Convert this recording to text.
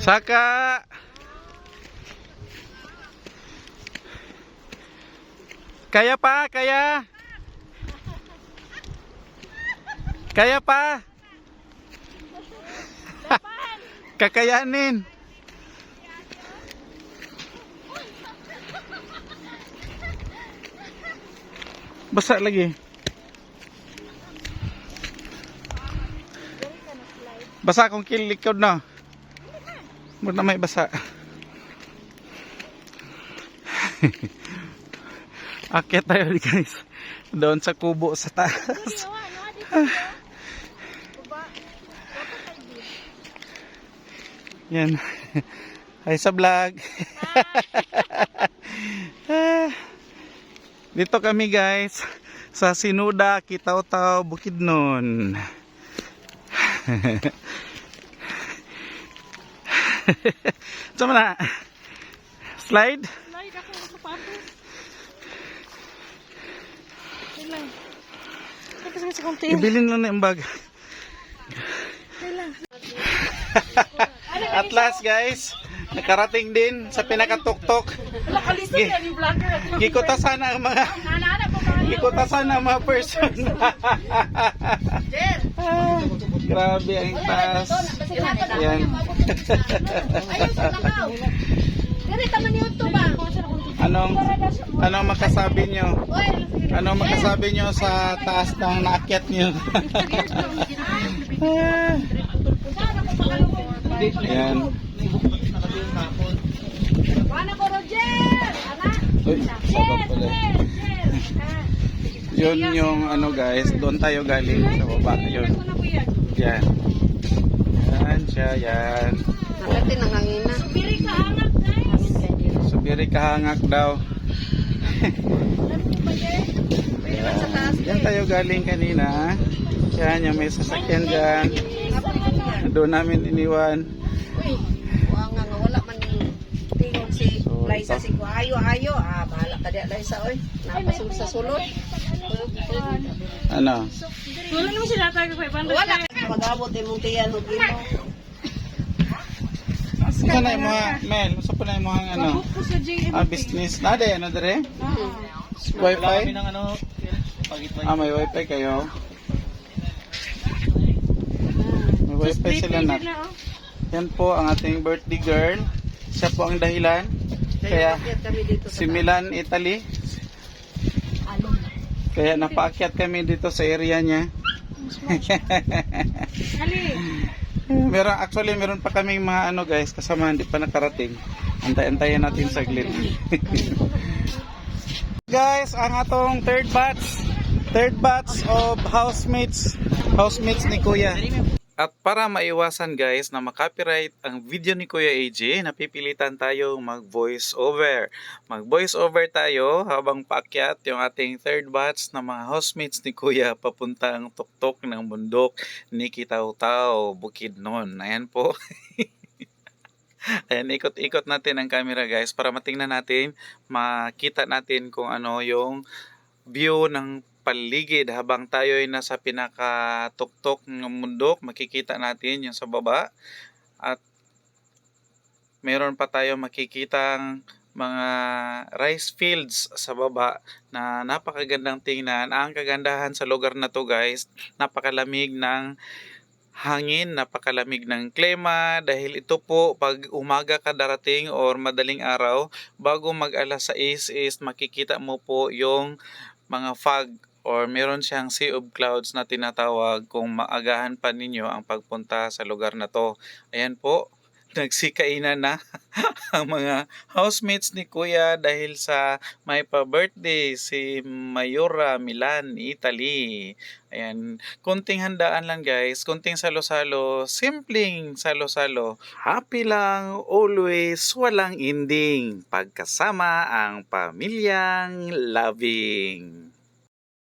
Saka. Kaya pa, kaya. Kaya pa. Kakayanin. Basa lagi. Basa akong kilikod na. Muna na may basa. Akit tayo guys. Doon sa kubo sa taas. Yan. Hi sa vlog. Dito kami guys sa Sinuda, Kitaw-Taw, Bukidnon. Sama na. Slide. Slide ako sa sapatos. Kailan? Ito sa sa konti. Ibilin lang na yung bag. Kailan? At last guys, nakarating din sa pinakatuktok. Gikuta sana ang mga gikuta sana ang mga person. Grabe ang taas. Yan. Anong anong makasabi nyo? Anong makasabi nyo sa taas ng naakyat nyo? Yan. Ana ko Roger. Ana. Uy, sabab pala. Yun yung ano guys, doon tayo galing sa baba. Yun. Yan. Yan siya, yan. Nakati nangangina. Biri ka anak guys. Subiri kahangak daw. Yan. Yan tayo galing kanina. Yan, yung may sasakyan dyan. Doon namin iniwan. Wa nga nga wala man ni tingog si Liza si ayo ayo ah bahala ka dia Liza oy. Napasug sa sulod. Ano? Wala naman sila tayo kay. Wala ka magabot imong tiyan ug imo. Isa na yung mga, Mel, usa pa na yung mga ano, Book ko sa JM. ah, business. Nade, ano dere? Wifi? Ah, may wifi kayo. May wifi sila na. Yan po ang ating birthday girl. Siya po ang dahilan. Kaya Kaya kami dito sa si Milan, Italy. Kaya napaakyat kami dito sa area niya. Ali. meron actually meron pa kaming mga ano guys kasama hindi pa nakarating. Antay-antayin natin saglit. guys, ang atong third batch, third batch of housemates, housemates ni Kuya. At para maiwasan guys na makopyright ang video ni Kuya AJ, napipilitan tayo mag voice over. Mag voice over tayo habang paakyat yung ating third batch na mga housemates ni Kuya papuntang tuktok ng bundok ni Kitaw-Taw, Bukidnon. Ayan po. Ayan, ikot-ikot natin ang camera guys para matingnan natin, makita natin kung ano yung view ng paligid habang tayo ay nasa pinakatuktok ng mundok makikita natin yung sa baba. At meron pa tayo makikitang mga rice fields sa baba na napakagandang tingnan. Ang kagandahan sa lugar na to guys napakalamig ng hangin, napakalamig ng klima. Dahil ito po pag umaga ka darating or madaling araw bago mag alas 6 is makikita mo po yung mga fog or meron siyang sea of clouds na tinatawag kung maagahan pa ninyo ang pagpunta sa lugar na to. Ayan po, nagsikainan na ang mga housemates ni Kuya dahil sa may pa-birthday si Mayura Milan, Italy. Ayan, kunting handaan lang guys, kunting salo-salo, simpleng salo-salo. Happy lang, always, walang ending. Pagkasama ang pamilyang loving.